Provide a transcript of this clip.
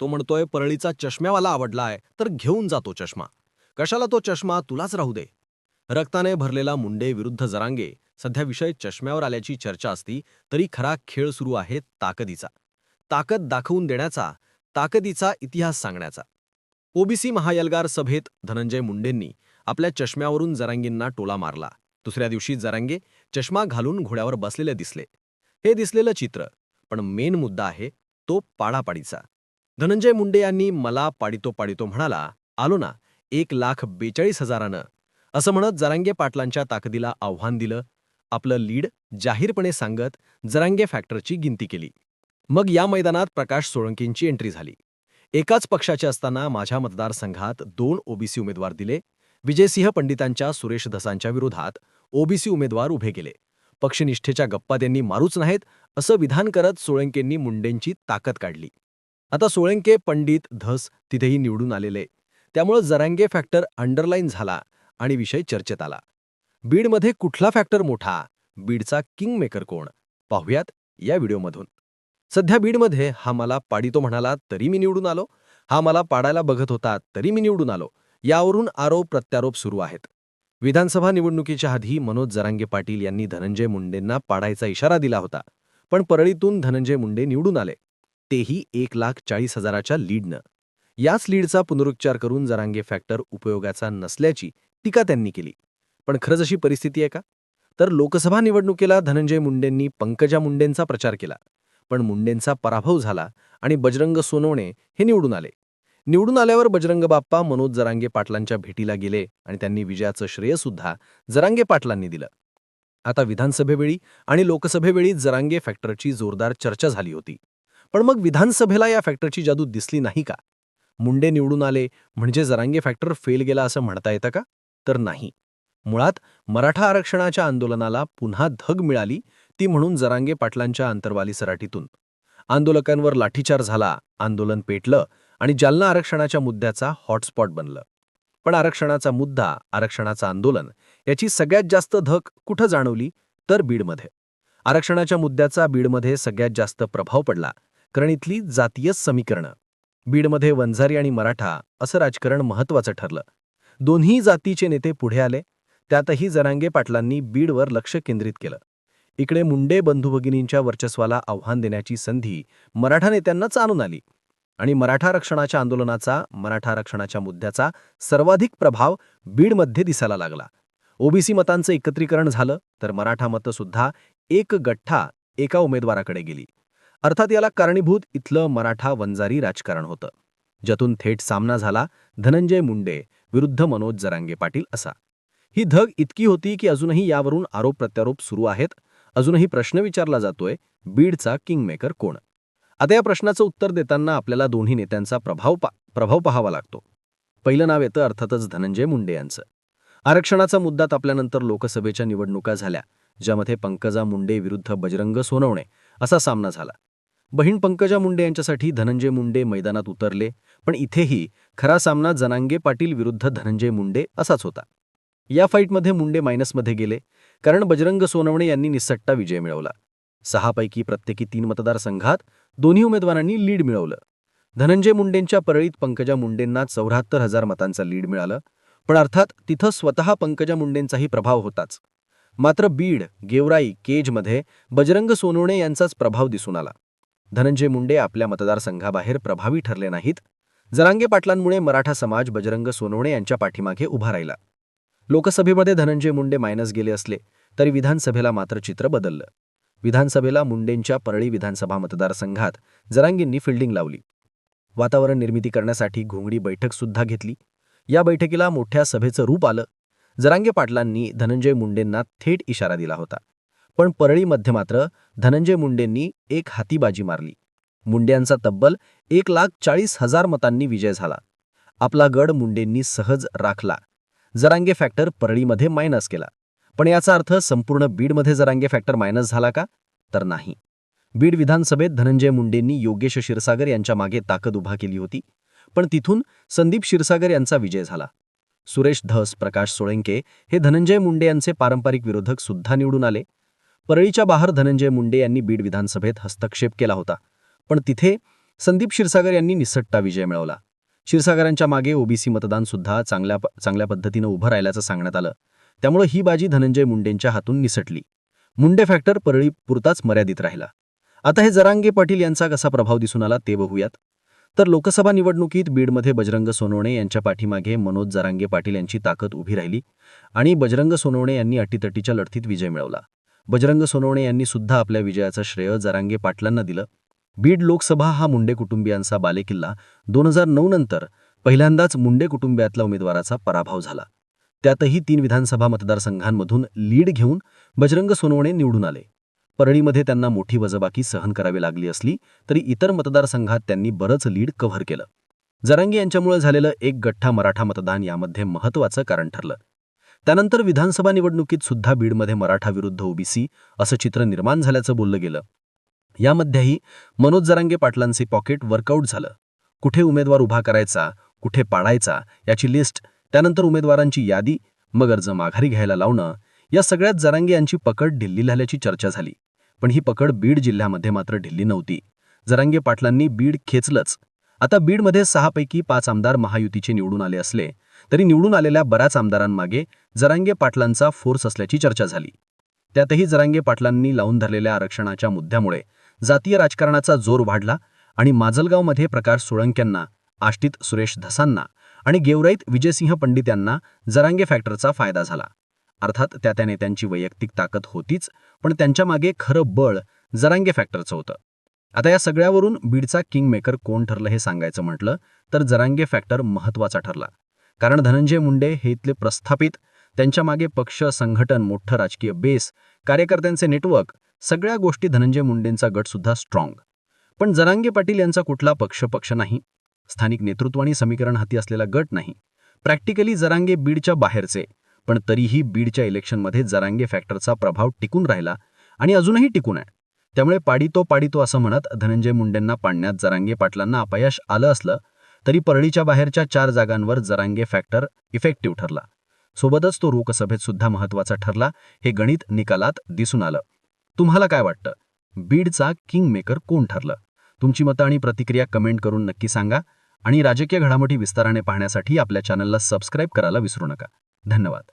तो म्हणतोय परळीचा चष्म्यावाला आवडलाय तर घेऊन जातो चष्मा. कशाला तो चष्मा? तुलाच राहू दे. रक्ताने भरलेला मुंडे विरुद्ध जरांगे. सध्या विषय चष्म्यावर आल्याची चर्चा असती तरी खरा खेळ सुरू आहे ताकदीचा. ताकद दाखवून देण्याचा ताकदीचा इतिहास सांगण्याचा. ओबीसी महायलगार सभेत धनंजय मुंडेंनी आपल्या चष्म्यावरून जरांगींना टोला मारला. दुसऱ्या दिवशी जरांगे चष्मा घालून घोड्यावर बसलेले दिसले. हे दिसलेलं चित्र पण मेन मुद्दा आहे तो पाडापाडीचा. धनंजय मुंडे यांनी मला पाडितो पाडितो म्हणाला आलो ना एक लाख बेचाळीस हजारानं. असं म्हणत जरांगे पाटलांच्या ताकदीला आव्हान दिलं. आपलं लीड जाहीरपणे सांगत जरांगे फॅक्टरची गिनती केली. मग या मैदानात प्रकाश सोळंकींची एंट्री झाली. एकाच पक्षाचे असताना माझ्या मतदारसंघात दोन ओबीसी उमेदवार दिले. विजयसिंह पंडितांच्या सुरेश धसांच्या विरोधात ओबीसी उमेदवार उभे केले. पक्षनिष्ठेच्या गप्पा त्यांनी मारूच नाहीत असं विधान करत सोळंकेंनी मुंडेंची ताकद काढली. आता सोळंके पंडित धस तिथेही निवडून आलेले. त्यामुळं जरांगे फॅक्टर अंडरलाईन झाला आणि विषय चर्चेत आला. बीडमध्ये कुठला फॅक्टर मोठा? बीडचा किंगमेकर कोण? पाहुयात या व्हिडिओमधून. सध्या बीडमध्ये हा मला पाडितो म्हणाला तरी मी निवडून आलो. हा मला पाडायला बघत होता तरी मी निवडून आलो. यावरून आरोप प्रत्यारोप सुरू आहेत. विधानसभा निवडणुकीच्या आधी मनोज जरांगे पाटील यांनी धनंजय मुंडेंना पाडायचा इशारा दिला होता. पण परळीतून धनंजय मुंडे निवडून आले. तेही एक लाख चाळीस हजाराच्या लीडनं. याच लीडचा पुनरुच्चार करून जरांगे फॅक्टर उपयोगाचा नसल्याची टीका त्यांनी केली. पण खरंच अशी परिस्थिती आहे का? तर लोकसभा निवडणुकीला धनंजय मुंडेंनी पंकजा मुंडेंचा प्रचार केला. पण मुंडेंचा पराभव झाला आणि बजरंग सोनवणे हे निवडून आले. निवडून आल्यावर बजरंग बाप्पा मनोज जरांगे पाटलांच्या भेटीला गेले आणि त्यांनी विजयाचं श्रेयसुद्धा जरांगे पाटलांनी दिलं. आता विधानसभेवेळी आणि लोकसभेवेळी जरांगे फॅक्टरची जोरदार चर्चा झाली होती. पण मग विधानसभेला या फॅक्टरची जादू दिसली नाही का? मुंडे निवडून आले म्हणजे जरांगे फॅक्टर फेल गेला असं म्हणता येतं का? तर नाही. मुळात मराठा आरक्षणाच्या आंदोलनाला पुन्हा धग मिळाली ती म्हणून जरांगे पाटलांच्या अंतर्वाली सराटीतून आंदोलकांवर लाठीचार झाला आंदोलन पेटलं आणि जालना आरक्षणाच्या मुद्द्याचा हॉटस्पॉट बनलं. पण आरक्षणाचा मुद्दा आरक्षणाचं आंदोलन याची सगळ्यात जास्त धक कुठं जाणवली? तर बीडमध्ये. आरक्षणाच्या मुद्द्याचा बीडमध्ये सगळ्यात जास्त प्रभाव पडला. कारण इथली जातीय समीकरणं. बीडमध्ये वंजारी आणि मराठा असं राजकारण महत्वाचं ठरलं. दोन्ही जातीचे नेते पुढे आले. त्यातही जरांगे पाटलांनी बीडवर लक्ष केंद्रित केलं. इकडे मुंडे बंधुभगिनींच्या वर्चस्वाला आव्हान देण्याची संधी मराठा नेत्यांनाच आणून आली. आणि मराठा आरक्षणाच्या आंदोलनाचा मराठा आरक्षणाच्या मुद्द्याचा सर्वाधिक प्रभाव बीडमध्ये दिसायला लागला. ओबीसी मतांचं एकत्रीकरण झालं तर मराठा मतंसुद्धा एक गठ्ठा एका उमेदवाराकडे गेली. अर्थात याला कारणीभूत इथलं मराठा वंजारी राजकारण होतं. ज्यातून थेट सामना झाला धनंजय मुंडे विरुद्ध मनोज जरांगे पाटील असा. ही धग इतकी होती की अजूनही यावरून आरोप प्रत्यारोप सुरू आहेत. अजूनही प्रश्न विचारला जातोय बीडचा किंगमेकर कोण? आता या प्रश्नाचं उत्तर देताना आपल्याला दोन्ही नेत्यांचा प्रभाव पा प्रभाव पाहावा लागतो. पहिलं नाव येतं अर्थातच धनंजय मुंडे यांचं. आरक्षणाचा मुद्दा तापल्यानंतर लोकसभेच्या निवडणुका झाल्या ज्यामध्ये पंकजा मुंडे विरुद्ध बजरंग सोनवणे असा सामना झाला. बहीण पंकजा मुंडे यांच्यासाठी धनंजय मुंडे मैदानात उतरले पण इथेही खरा सामना जनांगे पाटील विरुद्ध धनंजय मुंडे असाच होता. या फाईटमध्ये मुंडे मायनसमध्ये गेले कारण बजरंग सोनवणे यांनी निसट्टा विजय मिळवला. सहापैकी प्रत्येकी तीन मतदारसंघात दोन्ही उमेदवारांनी लीड मिळवलं. धनंजय मुंडेंच्या परळीत पंकजा मुंडेंना चौऱ्याहत्तर हजार मतांचा लीड मिळालं पण अर्थात तिथं स्वतः पंकजा मुंडेंचाही प्रभाव होताच. मात्र बीड गेवराई केजमध्ये बजरंग सोनवणे यांचाच प्रभाव दिसून आला. धनंजय मुंडे आपल्या मतदारसंघाबाहेर प्रभावी ठरले नाहीत. जरांगे पाटलांमुळे मराठा समाज बजरंग सोनवणे यांच्या पाठीमागे उभा राहिला. लोकसभेमध्ये धनंजय मुंडे मायनस गेले असले तरी विधानसभेला मात्र चित्र बदललं. विधानसभेला मुंडेंच्या परळी विधानसभा मतदारसंघात जरांगींनी फिल्डिंग लावली. वातावरण निर्मिती करण्यासाठी घोंगडी बैठक सुद्धा घेतली. या बैठकीला मोठ्या सभेचं रूप आलं. जरांगे पाटलांनी धनंजय मुंडेंना थेट इशारा दिला होता. पण परळीमध्ये मात्र धनंजय मुंडेंनी एक हातीबाजी मारली. मुंड्यांचा तब्बल एक लाख चाळीस हजार मतांनी विजय झाला. आपला गड मुंडेंनी सहज राखला. जरांगे फॅक्टर परळीमध्ये मायनस केला. पण याचा अर्थ संपूर्ण बीडमध्ये जरांगे फॅक्टर मायनस झाला का? तर नाही. बीड विधानसभेत धनंजय मुंडेंनी योगेश क्षीरसागर यांच्या मागे ताकद उभा केली होती. पण तिथून संदीप क्षीरसागर यांचा विजय झाला. सुरेश धस प्रकाश सोळंके हे धनंजय मुंडे यांचे पारंपरिक विरोधक सुद्धा निवडून आले. परळीच्या बाहेर धनंजय मुंडे यांनी बीड विधानसभेत हस्तक्षेप केला होता. पण तिथे संदीप क्षीरसागर यांनी निसट्टा विजय मिळवला. क्षीरसागरांच्या मागे ओबीसी मतदान सुद्धा चांगल्या चांगल्या पद्धतीनं उभं राहिल्याचं सांगण्यात आलं. त्यामुळे ही बाजी धनंजय मुंडेंच्या हातून निसटली. मुंडे फॅक्टर परळी पुरताच मर्यादित राहिला. आता हे जरांगे पाटील यांचा कसा प्रभाव दिसून आला ते बघूयात. तर लोकसभा निवडणुकीत बीडमध्ये बजरंग सोनवणे यांच्या पाठीमागे मनोज जरांगे पाटील यांची ताकद उभी राहिली आणि बजरंग सोनवणे यांनी अटीतटीच्या लढतीत विजय मिळवला. बजरंग सोनवणे यांनी सुद्धा आपल्या विजयाचं श्रेय जरांगे पाटलांना दिलं. बीड लोकसभा हा मुंडे कुटुंबियांचा बालेकिल्ला. दोन हजार नऊ नंतर पहिल्यांदाच मुंडे कुटुंबियातल्या उमेदवाराचा पराभव झाला. त्यातही तीन विधानसभा मतदारसंघांमधून लीड घेऊन बजरंग सोनवणे निवडून आले. परळीमध्ये त्यांना मोठी वजबाकी सहन करावी लागली असली तरी इतर मतदारसंघात त्यांनी बरंच लीड कव्हर केलं. जरांगे यांच्यामुळे झालेलं एक गठ्ठा मराठा मतदान यामध्ये महत्त्वाचं कारण ठरलं. त्यानंतर विधानसभा निवडणुकीत सुद्धा बीडमध्ये मराठा विरुद्ध ओबीसी असं चित्र निर्माण झाल्याचं बोललं गेलं. यामध्येही मनोज जरांगे पाटलांचे पॉकेट वर्कआउट झालं. कुठे उमेदवार उभा करायचा कुठे पाडायचा याची लिस्ट त्यानंतर उमेदवारांची यादी मग अर्ज माघारी घ्यायला लावणं या सगळ्यात जरांगे यांची पकड ढिल्ली झाल्याची चर्चा झाली. पण ही पकड बीड जिल्ह्यामध्ये मात्र ढिल्ली नव्हती. जरांगे पाटलांनी बीड खेचलंच. आता बीडमध्ये सहापैकी पाच आमदार महायुतीचे निवडून आले असले तरी निवडून आलेल्या बऱ्याच आमदारांमागे जरांगे पाटलांचा फोर्स असल्याची चर्चा झाली. त्यातही जरांगे पाटलांनी लावून धरलेल्या आरक्षणाच्या मुद्द्यामुळे जातीय राजकारणाचा जोर वाढला आणि माजलगावमध्ये प्रकाश सोळंक्यांना आष्टीत सुरेश धसांना आणि गेवराईत विजयसिंह पंडित यांना जरांगे फॅक्टरचा फायदा झाला. अर्थात त्या त्या नेत्यांची वैयक्तिक ताकद होतीच पण त्यांच्यामागे खरं बळ जरांगे फॅक्टरचं होतं. आता या सगळ्यावरून बीडचा किंगमेकर कोण ठरलं हे सांगायचं म्हटलं तर जरांगे फॅक्टर महत्त्वाचा ठरला. कारण धनंजय मुंडे हे इथले प्रस्थापित त्यांच्या मागे पक्ष संघटन मोठं राजकीय बेस कार्यकर्त्यांचे नेटवर्क सगळ्या गोष्टी धनंजय मुंडेंचा गटसुद्धा स्ट्रॉंग पण जरांगे पाटील यांचा कुठला पक्ष पक्ष नाही स्थानिक नेतृत्व आणि समीकरण हाती असलेला गट नाही. प्रॅक्टिकली जरांगे बीडच्या बाहेरचे पण तरीही बीडच्या इलेक्शनमध्ये जरांगे फॅक्टरचा प्रभाव टिकून राहिला आणि अजूनही टिकून आहे. त्यामुळे पाडितो पाडितो असं म्हणत धनंजय मुंडेंना पाडण्यात जरांगे पाटलांना अपयश आलं असलं तरी परळीच्या बाहेरच्या चार जागांवर जरांगे फॅक्टर इफेक्टिव्ह ठरला. सोबतच तो लोकसभेत सुद्धा महत्त्वाचा ठरला हे गणित निकालात दिसून आलं. तुम्हाला काय वाटतं? बीडचा किंग मेकर कोण ठरलं? तुमची मतं आणि प्रतिक्रिया कमेंट करून नक्की सांगा आणि राजकीय घडामोडी विस्ताराने पाहण्यासाठी आपल्या चॅनलला सबस्क्राईब करायला विसरू नका. धन्यवाद.